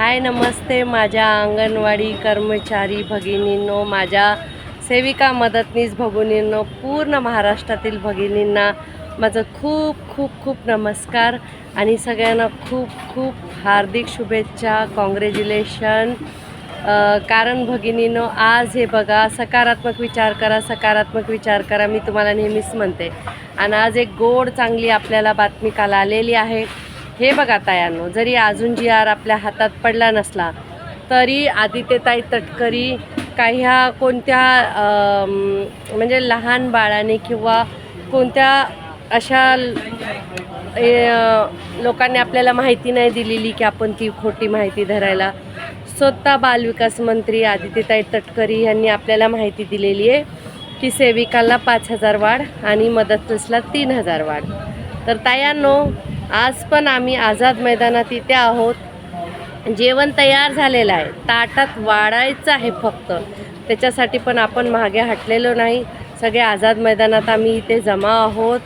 हाय नमस्ते माझ्या अंगणवाडी कर्मचारी भगिनींनो माझ्या सेविका मदतनीस भगिनींनो पूर्ण महाराष्ट्रातील भगिनींना माझं खूप खूप खूप नमस्कार आणि सगळ्यांना खूप खूप हार्दिक शुभेच्छा कॉंग्रॅच्युलेशन कारण भगिनीनो आज हे बघा सकारात्मक विचार करा सकारात्मक विचार करा मी तुम्हाला नेहमीच म्हणते. आणि आज एक गोड चांगली आपल्याला बातमी काल आलेली आहे. हे बघा तायांनो जरी अजून जी आर आपल्या हातात पडला नसला तरी आदित्यताई तटकरी काही ह्या कोणत्या म्हणजे लहान बाळाने किंवा कोणत्या अशा लोकांनी आपल्याला माहिती नाही दिलेली की आपण ती खोटी माहिती धरायला स्वतः बालविकास मंत्री आदित्यताई तटकरी यांनी आपल्याला माहिती दिलेली आहे की सेविकाला पाच हजार वाढ आणि मदतनीसला तीन हजार वाढ. तर तायांनो आज पण आम्ही आझाद मैदानात इथे आहोत. जेवण तयार झालेलं आहे. ताटात वाढायचं आहे फक्त. त्याच्यासाठी पण आपण मागे हटलेलो नाही. सगळे आझाद मैदानात आम्ही इथे जमा आहोत.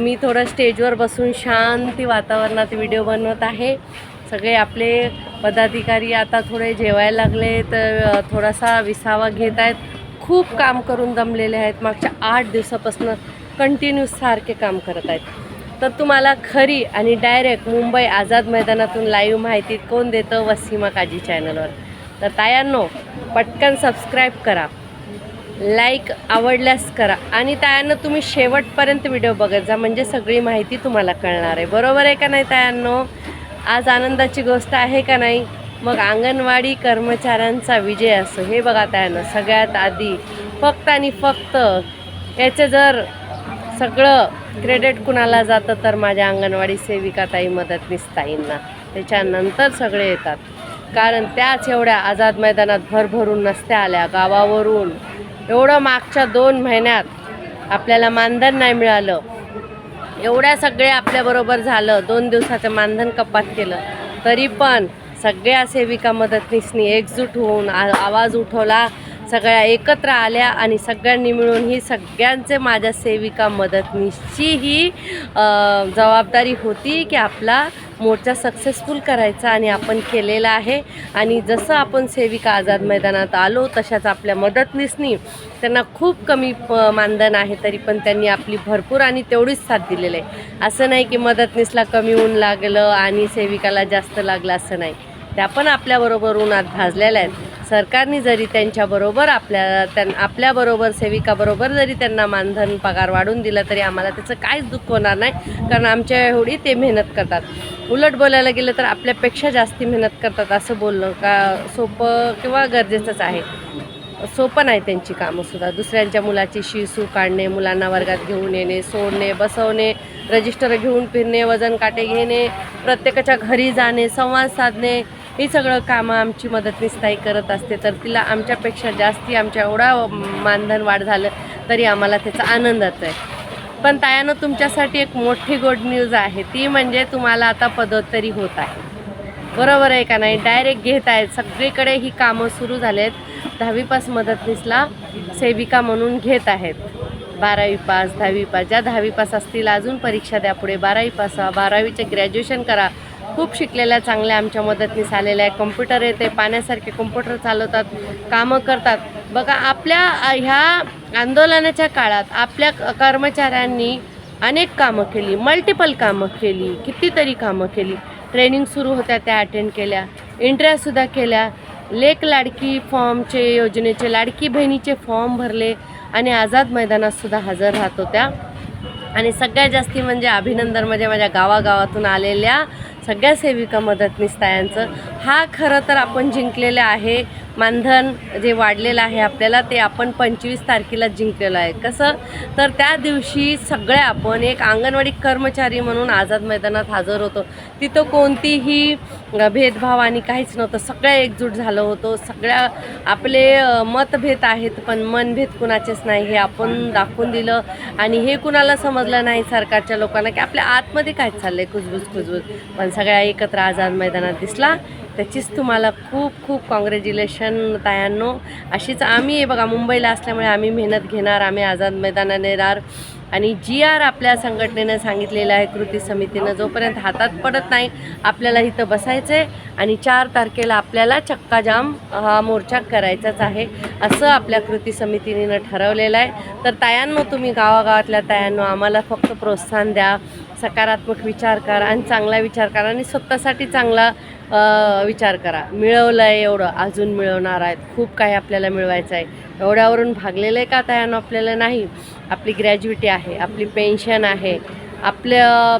मी थोडं स्टेजवर बसून शांती वातावरणात व्हिडिओ बनवत आहे. सगळे आपले पदाधिकारी आता थोडे जेवायला लागले तर थोडासा विसावा घेत आहेत. खूप काम करून दमलेले आहेत. मागच्या आठ दिवसापासून कंटिन्यूस सारखे काम करत आहेत. तर तुम्हाला खरी आणि डायरेक्ट मुंबई आझाद मैदानातून लाईव्ह माहिती कोण देतं वसीमा काजी चॅनलवर तर तायांनो पटकन सबस्क्राईब करा. लाईक आवडल्यास करा. आणि तायांनो तुम्ही शेवटपर्यंत व्हिडिओ बघत जा. म्हणजे सगळी माहिती तुम्हाला कळणार आहे. बरोबर आहे का नाही तायांनो? आज आनंदाची गोष्ट आहे का नाही? मग अंगणवाडी कर्मचाऱ्यांचा विजय असो. हे बघा तायांनो सगळ्यात आधी फक्त आणि फक्त याचं जर सगळं क्रेडिट कुणाला जातं तर माझ्या अंगणवाडी सेविका ताई मदत निसताईंना त्याच्यानंतर सगळे येतात. कारण त्याच एवढ्या आझाद मैदानात भरभरून नसत्या आल्या गावावरून. एवढं मागच्या दोन महिन्यात आपल्याला मानधन नाही मिळालं. एवढ्या सगळे आपल्याबरोबर झालं. दोन दिवसाचं मानधन कपात केलं. तरी पण सगळ्या सेविका मदतनीसनी एकजूट होऊन आ आवाज उठवला. सगळ्या एकत्र आल्या आणि सगळ्यांनी मिळून ही सगळ्यांचे माझ्या सेविका मदतनीसची ही जबाबदारी होती की आपला मोर्चा सक्सेसफुल करायचा आणि आपण केलेला आहे. आणि जसं आपण सेविका आझाद मैदानात आलो तशाच आपल्या मदतनीसनी त्यांना खूप कमी प मानधन आहे तरी पण त्यांनी आपली भरपूर आणि तेवढीच साथ दिलेली आहे. असं नाही की मदतनीसला कमी ऊन लागलं आणि सेविकाला जास्त लागलं असं नाही. त्या पण आपल्याबरोबर उन्हात भाजलेल्या आहेत. सरकारने जरी त्यांच्याबरोबर आपल्या त्यां आपल्याबरोबर सेविकाबरोबर जरी त्यांना मानधन पगार वाढून दिला तरी आम्हाला त्याचं काहीच दुःख होणार नाही कारण आमच्या एवढी ते मेहनत करतात. उलट बोलायला गेलं तर आपल्यापेक्षा जास्ती मेहनत करतात असं बोलणं का सोपं किंवा गरजेचंच आहे. सोपं नाही त्यांची कामंसुद्धा दुसऱ्यांच्या मुलाची शिसू काढणे मुलांना वर्गात घेऊन येणे सोडणे बसवणे रजिस्टर घेऊन फिरणे वजन काटे घेणे प्रत्येकाच्या घरी जाणे संवाद साधणे ही सगळं कामं आमची मदतनीस ताई करत असते. तर तिला आमच्यापेक्षा जास्ती आमच्या एवढा मानधन वाढ झालं तरी आम्हाला त्याचा आनंदच आहे. पण तायानं तुमच्यासाठी एक मोठी गुड न्यूज आहे. ती म्हणजे तुम्हाला आता पदोत्तरी होत आहे. बरोबर आहे का नाही? डायरेक्ट घेत आहेत. सगळीकडे ही कामं सुरू झालेत. आहेत दहावी पास मदतनीसला सेविका म्हणून घेत आहेत. बारावी पास दहावी पास ज्या दहावी पास असतील अजून परीक्षा द्या पुढे. बारावी पास व्हा बारावीचे ग्रॅज्युएशन करा. खूप शिकलेल्या चांगल्या आमच्या मदतनीस आलेल्या आहे कम्प्युटर येते पाण्यासारखे कम्प्युटर चालवतात कामं करतात. बघा आपल्या ह्या आंदोलनाच्या काळात आपल्या क- कर्मचाऱ्यांनी अनेक कामं केली मल्टिपल कामं केली कितीतरी कामं केली. ट्रेनिंग सुरू होत्या त्या अटेंड केल्या. इंटरव्ह्यूसुद्धा केल्या. लेक लाडकी फॉर्मचे योजनेचे लाडकी बहिणीचे फॉर्म भरले आणि आझाद मैदानातसुद्धा हजर राहत होत्या. आणि सगळ्यात जास्ती म्हणजे अभिनंदन म्हणजे माझ्या गावागावातून आलेल्या सगळ्या सेविका मदतनीस तायांचं. हा खरं तर आपण जिंकलेलं आहे. मानधन जे वाढलेलं आहे आपल्याला ते आपण पंचवीस तारखेला जिंकलेलं आहे. कसं? तर त्या दिवशी सगळ्या आपण एक अंगणवाडी कर्मचारी म्हणून आझाद मैदानात हजर होतो. तिथं कोणतीही भेदभाव आणि काहीच नव्हतं. सगळ्या एकजूट झालं होतं. सगळ्या आपले मतभेद आहेत पण मनभेद कुणाचेच नाही हे आपण दाखवून दिलं. आणि हे कुणाला समजलं नाही सरकारच्या लोकांना की आपल्या आतमध्ये काय चाललं आहे खुजबूज खुजबूज. पण सगळ्या एकत्र आझाद मैदानात दिसला. त्याचीच तुम्हाला खूप खूप कॉंग्रॅच्युलेशन तायांनो. अशीच आम्ही आहे बघा मुंबईला असल्यामुळे आम्ही मेहनत घेणार आम्ही आझाद मैदानाने येणार. आणि जी आर आपल्या संघटनेनं सांगितलेलं आहे कृती समितीनं जोपर्यंत हातात पडत नाही आपल्याला इथं बसायचं आहे आणि चार तारखेला आपल्याला चक्काजाम हा मोर्चा करायचाच आहे असं आपल्या कृती समितीनं ठरवलेलं आहे. तर तायांनो तुम्ही गावागावातल्या तायांनो आम्हाला फक्त प्रोत्साहन द्या. सकारात्मक विचार करा आणि चांगला विचार करा आणि स्वतःसाठी चांगला विचार करा. मिळवलं आहे एवढं. अजून मिळवणार आहेत. खूप काही आपल्याला मिळवायचं आहे. एवढ्यावरून भागलेलं आहे का तायानं? आपल्याला नाही. आपली ग्रॅज्युटी आहे. आपली पेन्शन आहे. आपलं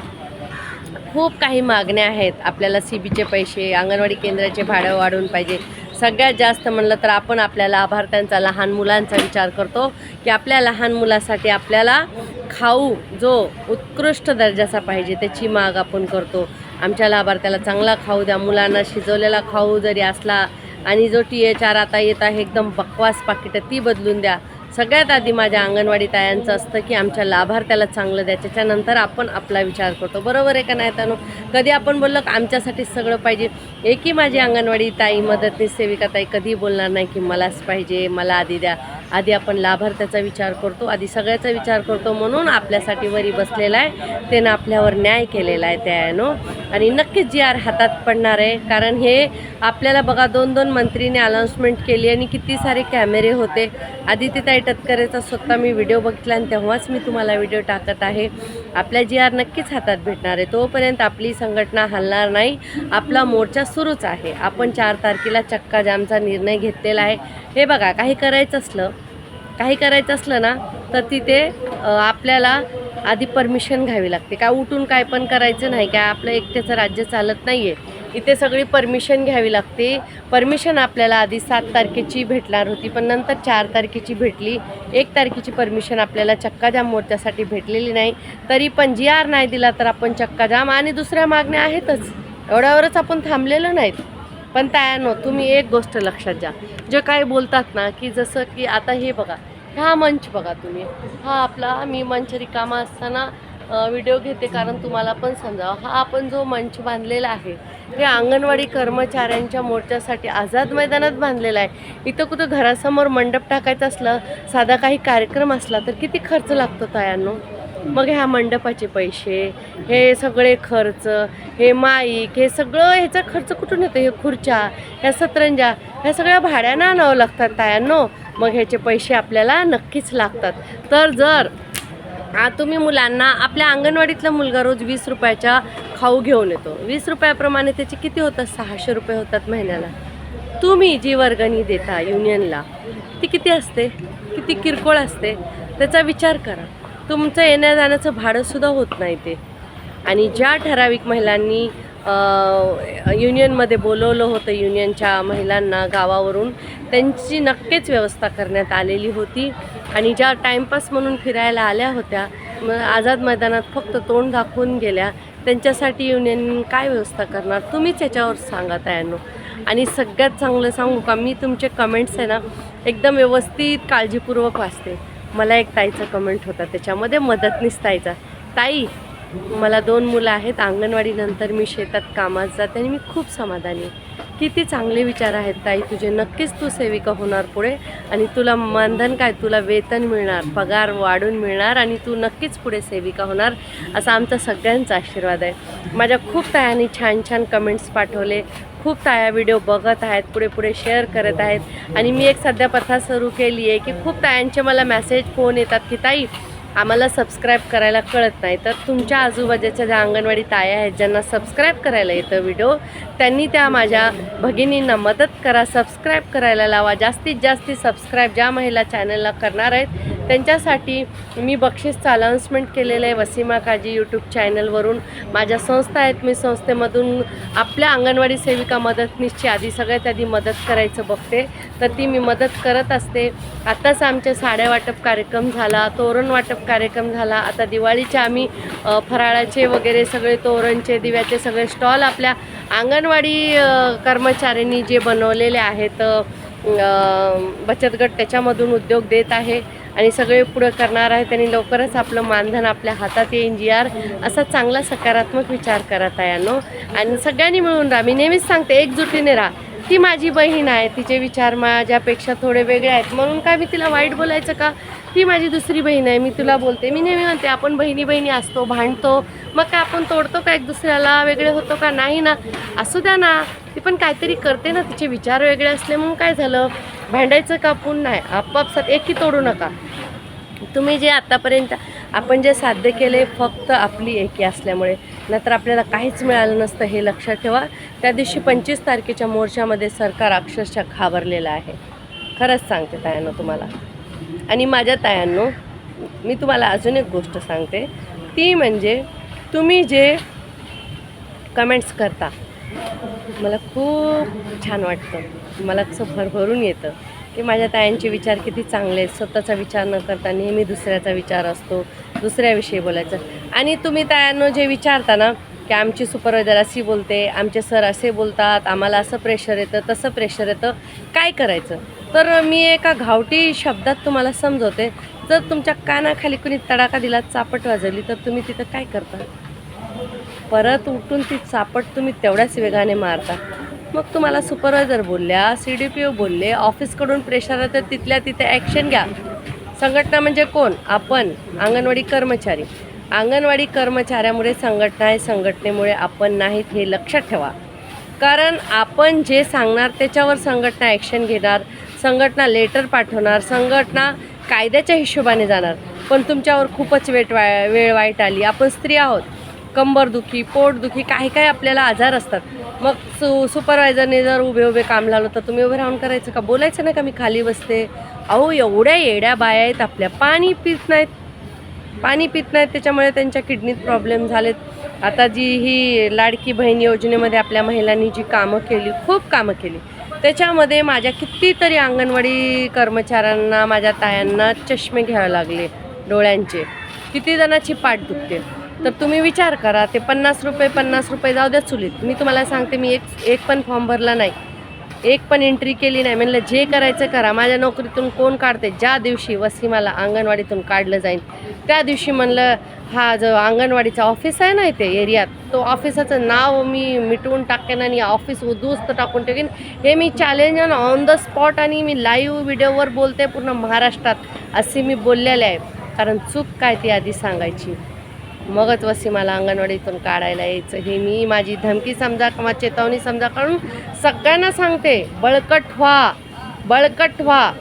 खूप काही मागण्या आहेत. आपल्याला सी बीचे पैसे अंगणवाडी केंद्राचे भाडं वाढवून पाहिजे. सगळ्यात जास्त म्हणलं तर आपण आपल्या लाभार्थ्यांचा लहान मुलांचा विचार करतो की आपल्या लहान मुलासाठी आपल्याला खाऊ जो उत्कृष्ट दर्जाचा पाहिजे त्याची माग आपण करतो. आमच्या लाभार्थ्याला चांगला खाऊ द्या मुलांना शिजवलेला खाऊ जरी असला आणि जो टी एच आर आता येत आहे एकदम बकवास पाकिटं ती बदलून द्या. सगळ्यात आधी माझ्या अंगणवाडी तायांचं असतं की आमच्या लाभार्थ्याला चांगलं द्या त्याच्यानंतर आपण आपला विचार करतो. बरोबर आहे का नाही त्यानं कधी आपण बोललो की आमच्यासाठी सगळं पाहिजे. एकही माझी अंगणवाडी ताई मदतनीस सेविका ताई कधी बोलणार नाही की मलाच पाहिजे मला आधी द्या. आधी आपण लाभार्थ्याचा विचार करतो आधी सगळ्याचा विचार करतो म्हणून आपल्यासाठी वरी बसलेला आहे. त्यानं आपल्यावर न्याय केलेला आहे त्यानो आणि नक्कीच जी आर हातात पडणार आहे. कारण हे आपल्याला बघा दोन दोन मंत्रीने अनाऊन्समेंट केली आणि किती सारे कॅमेरे होते. आदित्यताई टतकरेचा स्वतः मी व्हिडिओ बघितला आणि तेव्हाच मी तुम्हाला व्हिडिओ टाकत आहे. आपल्या जी आर नक्कीच हातात भेटणार आहे. तोपर्यंत आपली संघटना हलणार नाही. आपला मोर्चा सुरूच आहे. आपण चार तारखेला चक्का जामचा निर्णय घेतलेला आहे. हे बघा काही करायचं असलं काही करायचं असलं ना तर तिथे आपल्याला आधी परमिशन घ्यावी लागते. का उठून काय पण करायचं नाही काय आपलं एकट्याचं राज्य चालत नाही आहे इथे सगळी परमिशन घ्यावी लागते. परमिशन आपल्याला आधी सात तारखेची भेटणार होती पण नंतर चार तारखेची भेटली. एक तारखेची परमिशन आपल्याला चक्काजाम मोर्चासाठी भेटलेली नाही. तरी पण जी आर नाही दिला तर आपण चक्काजाम आणि दुसऱ्या मागण्या आहेतच. एवढ्यावरच आपण थांबलेलो नाहीत. पण त्यानो तुम्ही एक गोष्ट लक्षात घ्या. जे काय बोलतात ना की जसं की आता हे बघा हा मंच बघा तुम्ही. हा आपला मी मंच रिकामा असताना व्हिडिओ घेते कारण तुम्हाला पण समजावं. हा आपण जो मंच बांधलेला आहे हे अंगणवाडी कर्मचाऱ्यांच्या मोर्चासाठी आझाद मैदानात बांधलेला आहे. इथं कुठं घरासमोर मंडप टाकायचं असलं साधा काही कार्यक्रम असला तर किती खर्च लागतो तयांनो? मग ह्या मंडपाचे पैसे हे सगळे खर्च हे माईक हे सगळं ह्याचा खर्च कुठून येतो? हे खुर्च्या ह्या सतरंजा ह्या सगळ्या भाड्यानं आणावं लागतात तायांनो. मग ह्याचे पैसे आपल्याला नक्कीच लागतात. तर जर तुम्ही मुलांना आपल्या अंगणवाडीतला मुलगा रोज वीस रुपयाच्या खाऊ घेऊन येतो. वीस रुपयाप्रमाणे त्याचे किती होतात? सहाशे रुपये होतात महिन्याला. तुम्ही जी वर्गणी देता युनियनला ती किती असते? किती किरकोळ असते? त्याचा विचार करा. तुमचं येण्या जाण्याचं भाडंसुद्धा होत नाही ते. आणि ज्या ठराविक महिलांनी युनियनमध्ये बोलवलं होतं युनियनच्या महिलांना गावावरून. त्यांची नक्कीच व्यवस्था करण्यात आलेली होती. आणि ज्या टाईमपास म्हणून फिरायला आल्या होत्या मग आझाद मैदानात फक्त तोंड दाखवून गेल्या. त्यांच्यासाठी युनियन काय व्यवस्था करणार? तुम्हीच याच्यावर सांगा त्यानो आणि सगळ्यात चांगलं सांगू का मी तुमचे कमेंट्स आहे ना एकदम व्यवस्थित काळजीपूर्वक वाचते. मला एक ताईचा कमेंट होता त्याच्यामध्ये मदतनीस ताईचा ताई मला दोन मुलं आहेत. अंगणवाडीनंतर मी शेतात कामात जाते आणि मी खूप समाधानी आहे. किती चांगले विचार आहेत ताई. तुझे नक्कीच तू सेविका होणार पुढे आणि तुला मानधन काय? तुला वेतन मिळणार पगार वाढून मिळणार आणि तू नक्कीच पुढे सेविका होणार असा आमचा सगळ्यांचा आशीर्वाद आहे. माझ्या खूप तायांनी छान छान कमेंट्स पाठवले. खूप ताया व्हिडिओ बघत आहेत पुढे पुढे शेअर करत आहेत. आणि मी एक सध्या प्रथा सुरू केली आहे की खूप तायांचे मला मेसेज फोन येतात की ताई आम्हाला सबस्क्राईब करायला कळत नाही. तर तुमच्या आजूबाजूच्या ज्या अंगणवाडी ताया आहेत ज्यांना सबस्क्राईब करायला येतं व्हिडिओ त्यांनी त्या माझ्या भगिनींना मदत करा. सबस्क्राईब करायला लावा. जास्तीत जास्त सबस्क्राईब ज्या महिला चॅनलला करणार आहेत त्यांच्यासाठी मी बक्षीसचं अनाऊन्समेंट केलेलं आहे वसीमा काजी यूट्यूब चॅनलवरून माझ्या संस्था आहेत मी संस्थेमधून आपल्या अंगणवाडी सेविका मदतनीसची आधी सगळ्यात आधी मदत करायचं बघते. तर ती मी मदत करत असते. आत्ताच आमच्या साड्या वाटप कार्यक्रम झाला तोरण वाटप कार्यक्रम झाला. आता दिवाळीचे आम्ही फराळाचे वगैरे सगळे तोरणचे दिव्याचे सगळे स्टॉल आपल्या अंगणवाडी कर्मचाऱ्यांनी जे बनवलेले आहेत बचत गट त्याच्यामधून उद्योग देत आहे. आणि सगळे पुढं करणार आहे त्यांनी लवकरच आपलं मानधन आपल्या हातात येईन जी आर असा चांगला सकारात्मक विचार करत आहे यानो. आणि सगळ्यांनी मिळून राहा. मी नेहमीच सांगते एकजुटीने राहा. ती माझी बहीण आहे तिचे विचार माझ्यापेक्षा थोडे वेगळे आहेत. म्हणून काय मी तिला वाईट बोलायचं का? ती माझी दुसरी बहीण आहे मी तुला बोलते. मी नेहमी म्हणते आपण बहिणी बहिणी असतो भांडतो. मग काय आपण तोडतो का एक दुसऱ्याला? वेगळे होतो का? नाही ना. असू द्या ना. ती पण काहीतरी करते ना. तिचे विचार वेगळे असले म्हणून काय झालं? भांडायचं का पुन्हा नाही. आपापसात एकी तोडू नका. तुम्ही जे आत्तापर्यंत आपण जे साध्य केले फक्त आपली एकी असल्यामुळे. नंतर आपल्याला काहीच मिळालं नसतं हे लक्षात ठेवा. त्या दिवशी पंचवीस तारखेच्या मोर्चामध्ये सरकार अक्षरशः घाबरलेलं आहे. खरंच सांगते तयानं तुम्हाला. आणि माझ्या तायांनो मी तुम्हाला अजून एक गोष्ट सांगते. ती म्हणजे तुम्ही जे कमेंट्स करता मला खूप छान वाटतं. मला कसं भरभरून येतं की माझ्या तायांचे विचार किती चांगले आहेत. स्वतःचा विचार न करता नेहमी दुसऱ्याचा विचार असतो दुसऱ्याविषयी बोलायचं. आणि तुम्ही तायांनो जे विचारता ना की आमची सुपरवायझर अशी बोलते आमचे सर असे बोलतात आम्हाला असं प्रेशर येतं तसं प्रेशर येतं काय करायचं? तर मी एका घावटी शब्दात तुम्हाला समजवते. जर तुमच्या कानाखाली कुणी तडाखा दिला चापट वाजवली तर तुम्ही तिथं काय करता? परत उठून ती चापट तुम्ही तेवढ्याच वेगाने मारता. मग तुम्हाला सुपरवायझर बोलल्या सी डी पी ओ बोलले ऑफिसकडून प्रेशर आहे तर तिथल्या तिथे ॲक्शन घ्या. संघटना म्हणजे कोण? आपण अंगणवाडी कर्मचारी. अंगणवाडी कर्मचाऱ्यामुळे संघटना आहे संघटनेमुळे आपण नाहीत हे लक्षात ठेवा. कारण आपण जे सांगणार त्याच्यावर संघटना ॲक्शन घेणार. संघटना लेटर पाठवणार संघटना कायद्याच्या हिशोबाने जाणार. पण तुमच्यावर खूपच वेट वा वेळ वाईट आली. आपण स्त्री आहोत. कंबरदुखी पोटदुखी काही काही आपल्याला आजार असतात. मग सु सुपरवायझरने जर उभे उभे काम लावलं तर तुम्ही उभे राहून करायचं का? बोलायचं नाही का मी खाली बसते? अहो एवढ्या येड्या बाया आहेत आपल्या. पाणी पित नाहीत. पाणी पित नाहीत त्याच्यामुळे त्यांच्या किडनीत प्रॉब्लेम झालेत. आता जी ही लाडकी बहीण योजनेमध्ये आपल्या महिलांनी जी कामं केली खूप कामं केली. त्याच्यामध्ये माझ्या कितीतरी अंगणवाडी कर्मचाऱ्यांना माझ्या तायांना चष्मे घ्यावे लागले डोळ्यांचे. किती जणाची पाठ दुखते. तर तुम्ही विचार करा ते पन्नास रुपये पन्नास रुपये जाऊ द्या चुलीत. मी तुम्हाला सांगते मी एक एक पण फॉर्म भरला नाही. एक पण एंट्री केली नाही. म्हणलं जे करायचं करा. माझ्या नोकरीतून कोण काढते? ज्या दिवशी वसीमाला अंगणवाडीतून काढलं जाईल त्या दिवशी म्हणलं हा जो अंगणवाडीचा ऑफिस आहे ना इथे एरियात तो ऑफिसाचं नाव मी मिटवून टाकेन आणि ऑफिस उद्ध्वस्त टाकून टाकेन हे मी चॅलेंज ऑन द स्पॉट आणि मी लाईव्ह व्हिडिओवर बोलते पूर्ण महाराष्ट्रात असे मी बोललेले आहे. कारण चूक काय ती आधी सांगायची? मगच वसीमाला अंगणवाडीतून काढायला यायचं. हे मी माझी धमकी समजा किंवा चेतावणी समजा करून सगळ्यांना सांगते बळकट व्हा बळकट व्हा.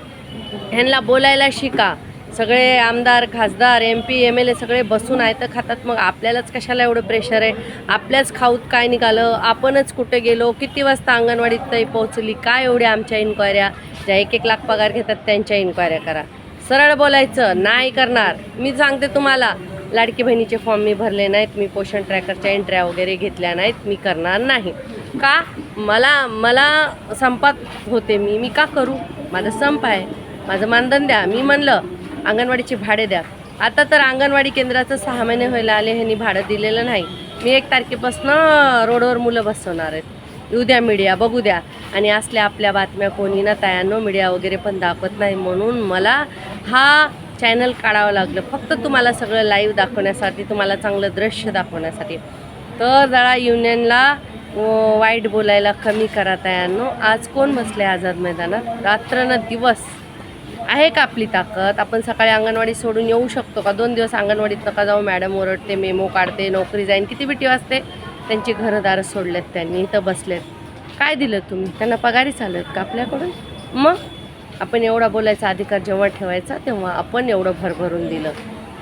ह्यांना बोलायला शिका. सगळे आमदार खासदार M P M L A सगळे बसून आहे तर खातात. मग आपल्यालाच कशाला एवढं प्रेशर आहे? आपल्याच खाऊत काय निघालं? आपणच कुठे गेलो? किती वाजता अंगणवाडीत ताई पोहोचली? काय एवढ्या आमच्या इन्क्वायऱ्या ज्या एक एक लाख पगार घेतात त्यांच्या इन्क्वायऱ्या करा. सरळ बोलायचं नाही करणार. मी सांगते तुम्हाला लाडकी बहिणीचे फॉर्म मी भरले नाहीत मी पोषण ट्रॅकरच्या एंट्र्या वगैरे घेतल्या नाहीत मी करणार नाही. का? मला मला संपात होते मी मी का करू? माझं संप आहे. माझं मानधन द्या. मी म्हणलं अंगणवाडीचे भाडे द्या. आता तर अंगणवाडी केंद्राचं सहा महिने व्हायला आले ह्यांनी भाडं दिलेलं नाही. मी एक तारखेपासून रोडवर मुलं बसवणार आहेत. येऊ द्या मीडिया बघू द्या. आणि असल्या आपल्या बातम्या कोणी ना तयानो मीडिया वगैरे पण दाखवत नाही म्हणून मला हा चॅनल काढावं लागलं. फक्त तुम्हाला सगळं लाईव्ह दाखवण्यासाठी तुम्हाला चांगलं दृश्य दाखवण्यासाठी. तर जरा युनियनला वाईट बोलायला कमी करा तयानो आज कोण बसले आझाद मैदानात? रात्र न दिवस. आहे का आपली ताकद? आपण सकाळी अंगणवाडी सोडून येऊ शकतो का? दोन दिवस अंगणवाडीत नका जाऊ. मॅडम ओरडते मेमो काढते नोकरी जाईन. किती बिटी वाजते? त्यांची घरदारं सोडलेत त्यांनी इथं बसलेत. काय दिलं तुम्ही? त्यांना पगारी चालत का आपल्याकडून? मग? आपण एवढा बोलायचा अधिकार जेव्हा ठेवायचा तेव्हा आपण एवढं भरभरून दिलं.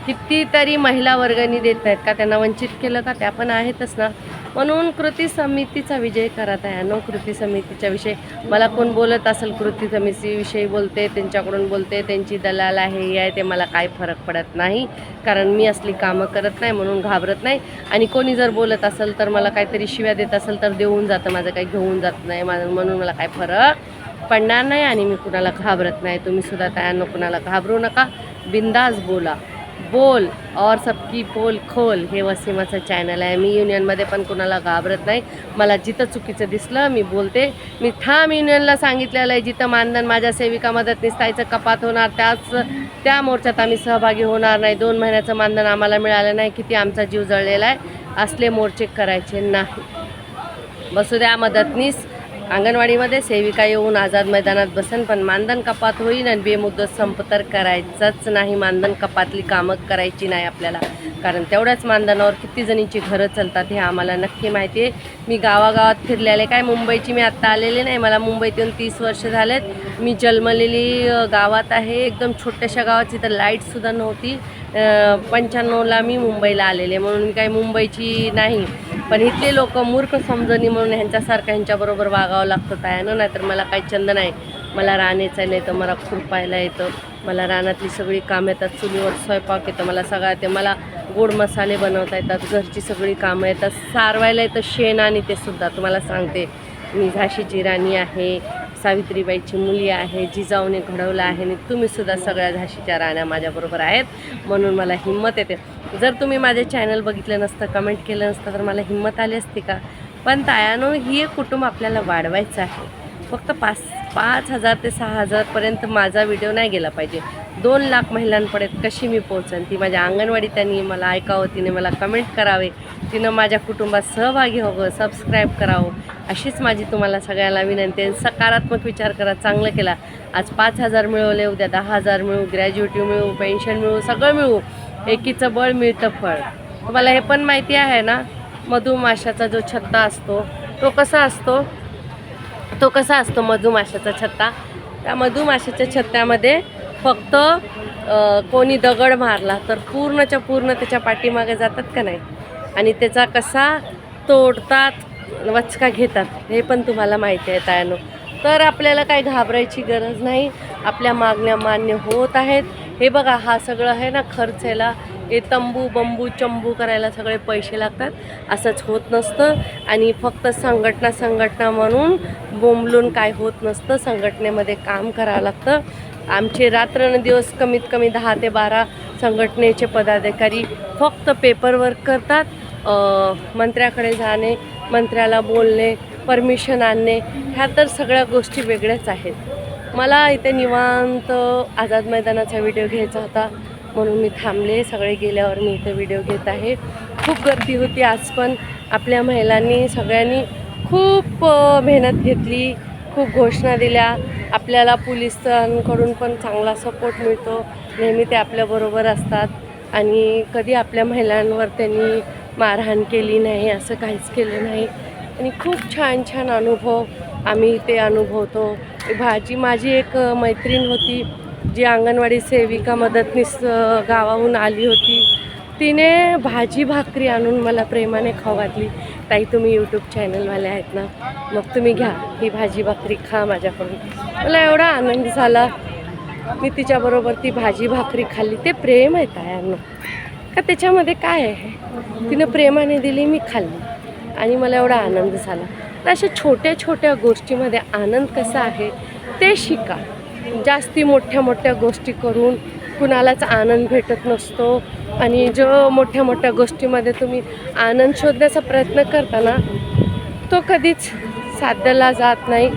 कितीतरी महिला वर्गाने देत नाहीत का? त्यांना वंचित केलं का? त्या पण आहेतच ना. म्हणून कृती समितीचा विजय करत आहे नो कृती समितीच्या विषयी. मला कोण बोलत असेल कृती समितीविषयी बोलते त्यांच्याकडून बोलते त्यांची दलाल आहे हे आहे ते मला काय फरक पडत नाही. कारण मी असली कामं करत नाही म्हणून घाबरत नाही. आणि कोणी जर बोलत असेल तर मला काहीतरी शिव्या देत असेल तर देऊन जातं माझं काही घेऊन जात नाही माझं म्हणून मला काय फरक पडणार नाही आणि मी कुणाला घाबरत नाही. तुम्ही सुद्धा तयार कुणाला घाबरू नका. बिंदास बोला. बोल. और सबकी पोल खोल. हे वसीमाचं चॅनल आहे. मी युनियनमध्ये पण कुणाला घाबरत नाही. मला जिथं चुकीचं दिसलं मी बोलते. मी ठाम युनियनला सांगितलेलं आहे. जिथं मानधन माझ्या सेविका मदतनीस ताईचं कपात होणार त्याच त्या मोर्चात आम्ही सहभागी होणार नाही. दोन महिन्याचं मानधन आम्हाला मिळालं नाही. किती आमचा जीव जळलेला आहे. असले मोर्चे करायचे नाही. बसू द्या मदतनीस. अंगणवाडीमध्ये सेविका येऊन आझाद मैदानात बसन पण मानधन कपात होईल आणि बेमुदत संप तर करायचाच नाही. मानधन कपातली कामं करायची नाही आपल्याला. कारण तेवढ्याच मानधनावर किती जणींची घरं चालतात हे आम्हाला नक्की माहिती आहे. मी गावागावात फिरलेले काय? मुंबईची मी आत्ता आलेली नाही. मला मुंबईत येऊन तीस वर्ष झालेत. मी जन्मलेली गावात आहे. एकदम छोट्याशा गावाची तर लाईटसुद्धा नव्हती. पंच्याण्णवला मी मुंबईला आलेले म्हणून मी काही मुंबईची नाही. पण इथले लोक मूर्ख समजणी म्हणून ह्यांच्यासारखं ह्यांच्याबरोबर वागावं लागतं त्यानं नाहीतर मला काही छंद नाही. मला राहण्याचं नाही तर मला खुरपायला येतं. मला रानातली सगळी कामं येतात चुलीवर स्वयंपाक येतं मला सगळं ते मला गोड मसाले बनवता येतात घरची सगळी कामं येतात. सारवायला येतं शेण आणि ते सुद्धा तुम्हाला सांगते. मी झाशीची राणी आहे सावित्रीबाईची मुली आहे जिजाऊने घडवलं आहे आणि तुम्हीसुद्धा सगळ्या झाशीच्या राण्या माझ्याबरोबर आहेत. म्हणून मला हिंमत येते. जर तुम्ही माझे चॅनल बघितलं नसतं कमेंट केलं नसतं तर मला हिंमत आली असती का? पण तायानो ही एक कुटुंब आपल्याला वाढवायचं आहे. फक्त पाच पाच हजार ते सहा हजारपर्यंत माझा व्हिडिओ नाही गेला पाहिजे. दोन लाख महिलांपर्यंत कशी मी पोहोचेन? ती माझ्या अंगणवाडी त्यांनी मला ऐकावं तिने मला कमेंट करावे. तिनं माझ्या कुटुंबात सहभागी होवं सबस्क्राईब करावं अशीच माझी तुम्हाला सगळ्याला विनंती आहे. सकारात्मक विचार करा चांगलं केला. आज पाच हजार मिळवले उद्या दहा हजार मिळू ग्रॅज्युएटी मिळू पेन्शन मिळू सगळं मिळू एकीचं बळ मिळतं फळ. तुम्हाला हे पण माहिती आहे ना मधुमाशाचा जो छत्ता असतो तो कसा असतो? तो कसा असतो मधुमाशाचा छत्ता? त्या मधुमाशाच्या छत्त्यामध्ये फक्त कोणी दगड मारला तर पूर्णच्या पूर्ण त्याच्या पाठीमागे जातात का नाही? आणि त्याचा कसा तोडतात वचका घेतात हे पण तुम्हाला माहिती आहे तायानो. तर आपल्याला काय घाबरायची गरज नाही. आपल्या मागण्या मान्य होत आहेत. हे बघा हा सगळं आहे ना खर्च याला. हे तंबू बंबू चंबू करायला सगळे पैसे लागतात. असंच होत नसतं. आणि फक्त संघटना संघटना म्हणून बोंबलून काय होत नसतं. संघटनेमध्ये काम करावं लागतं. आमचे रात्रंदिवस कमीत कमी दहा ते बारा संघटनेचे पदाधिकारी फक्त पेपरवर्क करतात. मंत्र्याकडे जाणे मंत्र्याला बोलणे परमिशन आणणे ह्या तर सगळ्या गोष्टी वेगळ्याच आहेत. मला इथे निवांत आझाद मैदानाचा व्हिडिओ घ्यायचा होता म्हणून मी थांबले. सगळे गेल्यावर मी इथे व्हिडिओ घेत आहे. खूप गर्दी होती आज पण. आपल्या महिलांनी सगळ्यांनी खूप मेहनत घेतली खूप घोषणा दिल्या. आपल्याला पोलिसांकडून पण चांगला सपोर्ट मिळतो. नेहमी ते आपल्याबरोबर असतात. आणि कधी आपल्या महिलांवर त्यांनी मारहाण केली नाही असं काहीच केलं नाही. आणि खूप छान छान अनुभव आम्ही ते अनुभवतो. भाजी माझी एक मैत्रीण होती जी अंगणवाडी सेविका मदतनीस गावाहून आली होती. तिने भाजी भाकरी आणून मला प्रेमाने खाऊ घातली. ताई तुम्ही यूट्यूब चॅनलवाले आहेत ना? मग तुम्ही घ्या ही भाजी भाकरी खा माझ्याकडून. मला एवढा आनंद झाला. मी तिच्याबरोबर ती भाजी भाकरी खाल्ली. ते प्रेम आहे तायांना. का त्याच्यामध्ये काय आहे? तिनं प्रेमाने दिली मी खाल्ली. आणि मला एवढा आनंद झाला. तर अशा छोट्या छोट्या गोष्टीमध्ये आनंद कसा आहे ते शिका. जास्ती मोठ्या मोठ्या गोष्टी करून कुणालाच आनंद भेटत नसतो. आणि जो मोठ्या मोठ्या गोष्टीमध्ये तुम्ही आनंद शोधण्याचा प्रयत्न करता ना तो कधीच साध्यला जात नाही.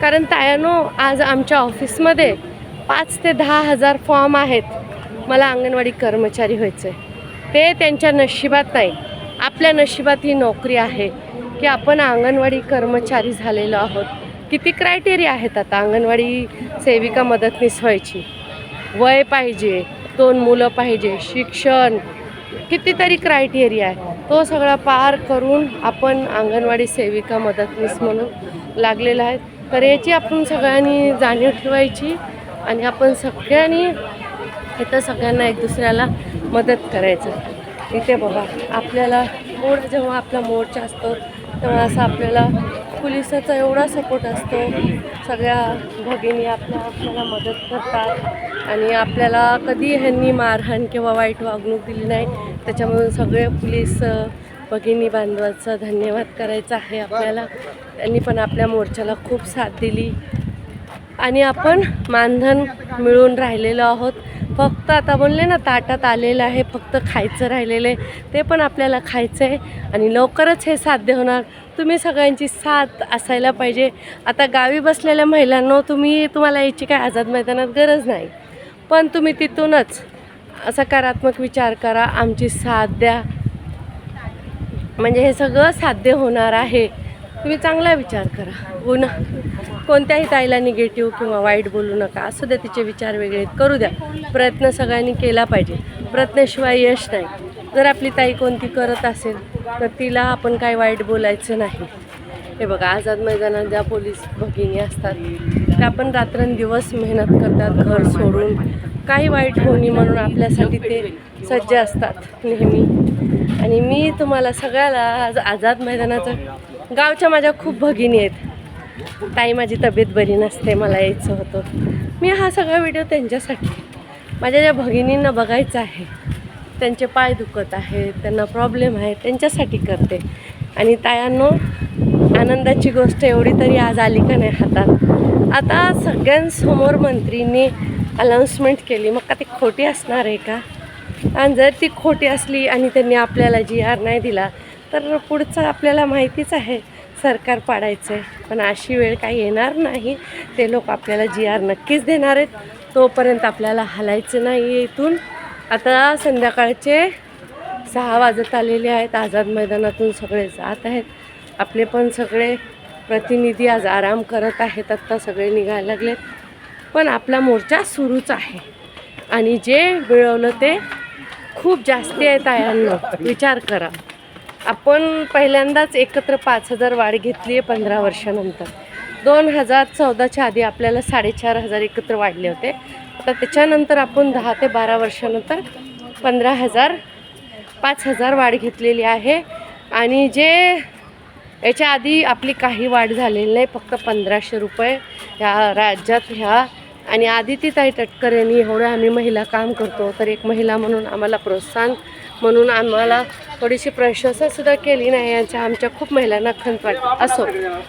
कारण तायानो आज आमच्या ऑफिसमध्ये पाच ते दहा हजार फॉर्म आहेत. मला अंगणवाडी कर्मचारी व्हायचं आहे ते त्यांच्या नशिबात नाही. आपल्या नशिबात ही नोकरी आहे की आपण अंगणवाडी कर्मचारी झालेलो आहोत. किती क्रायटेरिया आहेत आता अंगणवाडी सेविका मदतनीस व्हायची? वय पाहिजे दोन मुलं पाहिजे शिक्षण कितीतरी क्रायटेरिया आहे. तो सगळा पार करून आपण अंगणवाडी सेविका मदतनीस म्हणून लागलेला आहे. तर याची आपण सगळ्यांनी जाणीव ठेवायची आणि आपण सगळ्यांनी इथं सगळ्यांना एक दुसऱ्याला मदत करायचं. इथे बघा आपल्याला मोड जेव्हा आपला मोर्चा असतो तेव्हा असं आपल्याला पोलिसाचा एवढा सपोर्ट असतो. सगळ्या भगिनी आपल्या आपल्याला मदत करतात आणि आपल्याला कधी ह्यांनी मारहाण किंवा वाईट वागणूक दिली नाही त्याच्यामुळे सगळे पोलीस भगिनी बांधवाचा धन्यवाद करायचा आहे आपल्याला. त्यांनी पण आपल्या मोर्चाला खूप साथ दिली. आणि आपण मानधन मिळून राहिलेलो आहोत. फक्त आता बोलले ना ताटात आलेलं आहे फक्त खायचं राहिलेलं आहे ते पण आपल्याला खायचं आहे आणि लवकरच हे साध्य होणार. तुम्ही सगळ्यांची साथ असायला पाहिजे. आता गावी बसलेल्या महिलांनो तुम्ही तुम्हाला यायची काय आझाद मैदानात गरज नाही. पण तुम्ही तिथूनच सकारात्मक विचार करा आमची साथ द्या. म्हणजे हे सगळं साध्य होणार आहे. तुम्ही चांगला विचार करा. हो गुन्हा कोणत्याही ताईला निगेटिव्ह किंवा वाईट बोलू नका. असू द्या तिचे विचार वेगळे करू द्या. प्रयत्न सगळ्यांनी केला पाहिजे. प्रयत्नाशिवाय यश नाही. जर आपली ताई कोणती करत असेल तर तिला आपण काय वाईट बोलायचं नाही. हे बघा आझाद मैदानात ज्या पोलीस भगिनी असतात त्या पण रात्रंदिवस मेहनत करतात घर सोडून. काही वाईट होणी म्हणून आपल्यासाठी ते सज्ज असतात नेहमी. आणि मी तुम्हाला सगळ्याला आज आझाद मैदानाचं गावच्या माझ्या खूप भगिनी आहेत. ताई माझी तब्येत बरी नसते मला यायचं होतं. मी हा सगळा व्हिडिओ त्यांच्यासाठी. माझ्या ज्या भगिनींना बघायचं आहे त्यांचे पाय दुखत आहेत त्यांना प्रॉब्लेम आहे त्यांच्यासाठी करते. आणि तायांनो आनंदाची गोष्ट एवढी तरी आज आली का नाही हातात? आता सगळ्यांसमोर मंत्रींनी अनाऊन्समेंट केली. मग का ती खोटी असणार आहे का? आणि जर ती खोटी असली आणि त्यांनी आपल्याला जी आर नाही दिला तर पुढचं आपल्याला माहितीच आहे सरकार पाडायचं आहे पण अशी वेळ काही येणार नाही. ते लोक आपल्याला जी आर नक्कीच देणार आहेत. तोपर्यंत आपल्याला हलायचं नाही इथून. आता संध्याकाळचे सहा वाजत आलेले आहेत. आझाद मैदानातून सगळे जात आहेत. आपले पण सगळे प्रतिनिधी आज आराम करत आहेत. आत्ता सगळे निघायला लागलेत. पण आपला मोर्चा सुरूच आहे. आणि जे मिळवलं ते खूप जास्ती आहे तायांनो. विचार करा. आपण पहिल्यांदाच एकत्र पाच हजार वाढ घेतली आहे पंधरा वर्षानंतर. दोन हजार चौदाच्या आधी आपल्याला साडेचार हजार एकत्र वाढले होते. आता त्याच्यानंतर आपण दहा ते बारा वर्षानंतर पंधरा हजार पाच हजार वाढ घेतलेली आहे. आणि जे याच्या आधी आपली काही वाढ झालेली नाही फक्त पंधराशे रुपये ह्या राज्यात ह्या. आणि आदिती ताई तटकर यांनी एवढं आम्ही महिला काम करतो तर एक महिला म्हणून आम्हाला प्रोत्साहन म्हणून आम्हाला थोडीशी प्रशंसासुद्धा केली नाही यांच्या आमच्या खूप महिलांना खंत वाटत. असो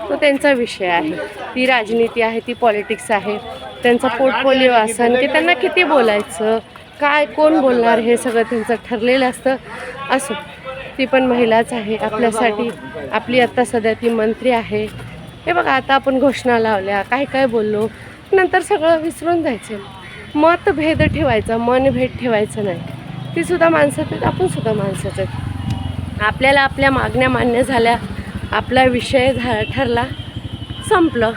तो त्यांचा विषय आहे. ती राजनीती आहे ती पॉलिटिक्स आहे. त्यांचा पोर्टफोलिओ असन की त्यांना किती बोलायचं काय कोण बोलणार हे सगळं त्यांचं ठरलेलं असतं. असो ती पण महिलाच आहे. आपल्यासाठी आपली आत्ता सध्या ती मंत्री आहे. हे बघा आता आपण घोषणा लावल्या काय काय बोललो नंतर सगळं विसरून जायचं. मतभेद ठेवायचा मनभेद ठेवायचं नाही. ती सुद्धा माणसं आहेत आपण सुद्धा माणसाच आहेत. आपल्याला आपल्या मागण्या मान्य झाल्या आपला विषय झा ठरला संपलं.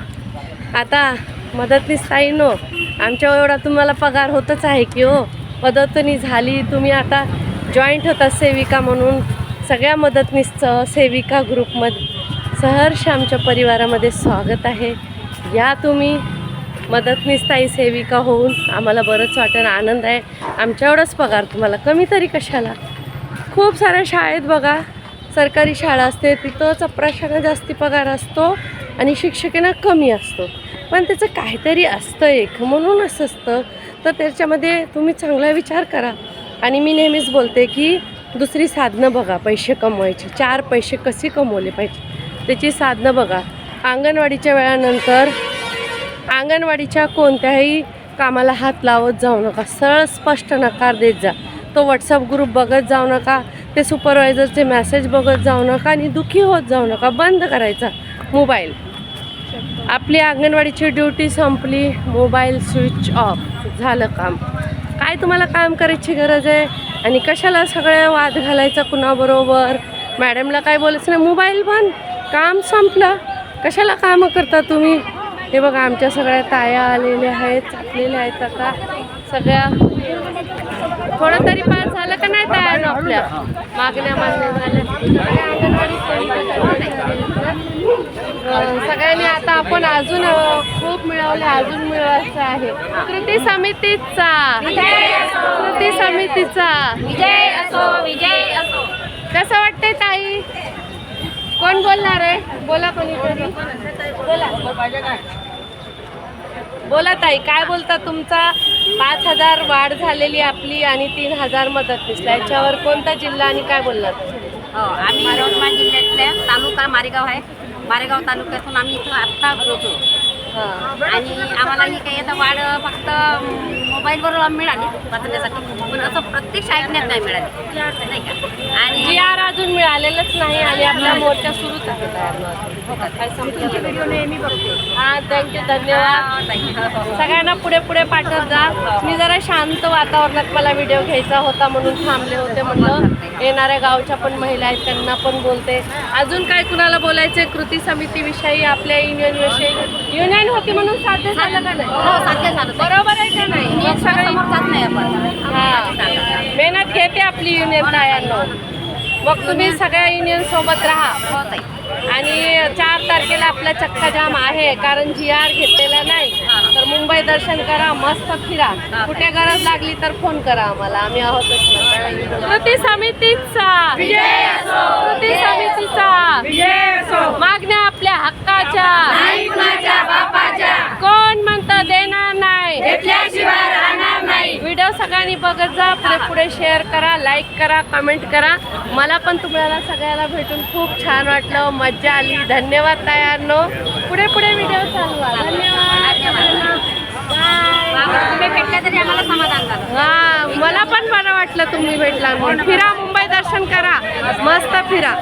आता मदतनीस ताई नो. आमच्या एवढा तुम्हाला पगार होतच आहे की हो. मदतनी झाली तुम्ही आता जॉईंट होता सेविका म्हणून. सगळ्या मदतनीसचं सेविका ग्रुपमध्ये सहर्ष आमच्या परिवारामध्ये स्वागत आहे. या तुम्ही मदतनीस ताई सेविका होऊन आम्हाला बरंच वाटेल आनंद आहे. आमच्या एवढंच पगार तुम्हाला. कमी तरी कशाला? खूप साऱ्या शाळेत बघा सरकारी शाळा असते तिथं चपराशाला जास्ती पगार असतो आणि शिक्षकांना कमी असतो. पण त्याचं काहीतरी असतं एक म्हणून असं असतं. तर त्याच्यामध्ये तुम्ही चांगला विचार करा. आणि मी नेहमीच बोलते की दुसरी साधनं बघा पैसे कमवायची. चार पैसे कसे कमवले पाहिजे? त्याची साधनं बघा. अंगणवाडीच्या वेळानंतर अंगणवाडीच्या कोणत्याही कामाला हात लावत जाऊ नका. सरळ स्पष्ट नकार देत जा. तो व्हॉट्सअप ग्रुप बघत जाऊ नका. ते सुपरवायझरचे मेसेज बघत जाऊ नका आणि दुखी होत जाऊ नका. बंद करायचा मोबाईल आपली अंगणवाडीची ड्युटी संपली. मोबाईल स्विच ऑफ झालं काम. काय तुम्हाला काम करायची गरज आहे? आणि कशाला सगळ्या वाद घालायचा कुणाबरोबर? मॅडमला काय बोलायचं नाही. मोबाईल बंद. काम संपलं. कशाला कामं करता तुम्ही? हे बघा आमच्या सगळ्या ताया आलेल्या आहेत चाकलेल्या आहेत आता. सगळ्या थोडं तरी पास झालं का नाही ताया आपल्या? मागण्या मान्य झाल्या. सगळ्यांनी आता आपण अजून खूप मिळवले अजून मिळवायचं आहे. कृती समितीचा. कृती समितीचा. विजय असो विजय असो. कसं वाटतंय ताई? कोण बोलणार आहे? बोला कोणी बोला. बोला ताई काय बोलता तुमचा? पाच हजार वाढ झालेली आपली आणि तीन हजार मदत दिसला. याच्यावर कोणता जिल्हा आणि काय बोलणार? हो आम्ही यवतमाळ जिल्ह्यातल्या तालुका मारेगाव आहे. मारेगाव तालुक्यातून आम्ही इथं आत्ता पोहोचलो आणि आम्हाला ही काही आता वाढ फक्त मोबाईलवर मिळाली वाचण्यासाठी. पण असं प्रत्यक्ष ऐकण्यात नाही मिळाली. नाही का? आणि जी आर अजून मिळालेलंच नाही आणि आपला मोर्चा सुरूच आहे. तयार व्हिडिओ नेहमी बघते. हा थँक्यू धन्यवाद. सगळ्यांना पुढे पुढे पाठवत जा. मी जरा शांत वातावरणात मला व्हिडिओ घ्यायचा होता म्हणून थांबले होते म्हणलं. येणाऱ्या गावच्या पण महिला आहेत त्यांना पण बोलते. अजून काय कुणाला बोलायचे कृती समितीविषयी आपल्या युनियन युनियन होती म्हणून साध्य झालं का नाही? हो साध्य झालं. बरोबर आहे का नाही? सगळे जात नाही आपण. हा. मेहनत घेते आपली युनियन तायांनो. मग तुम्ही सगळ्या युनियन सोबत राहा. हो आणि चार तारखेला आपला चक्काजाम आहे कारण जी आर घेतलेला नाही. तर मुंबई दर्शन करा मस्त फिरा. कुठे गरज लागली तर फोन करा आम्हाला. आम्ही आहोतच. ना. कृती समितीचा. कृती समितीचा. मागण्या आपल्या हक्काच्या. कोण म्हणतं देणार नाही. व्हिडिओ सगळ्यांनी बघत जा. पुढे पुढे शेअर करा लाईक करा कमेंट करा. मला पण तुम्हाला सगळ्याला भेटून खूप छान वाटलं. मज्जा आली. धन्यवाद तयार तयारनो. पुढे पुढे व्हिडिओ चालवा धन्यवाद बाबा, तुम्ही भेटल्या तरी आम्हाला समाधान झालं हा मला पण बरं वाटलं तुम्ही भेटला फिरा मुंबई दर्शन करा. मस्त फिरा.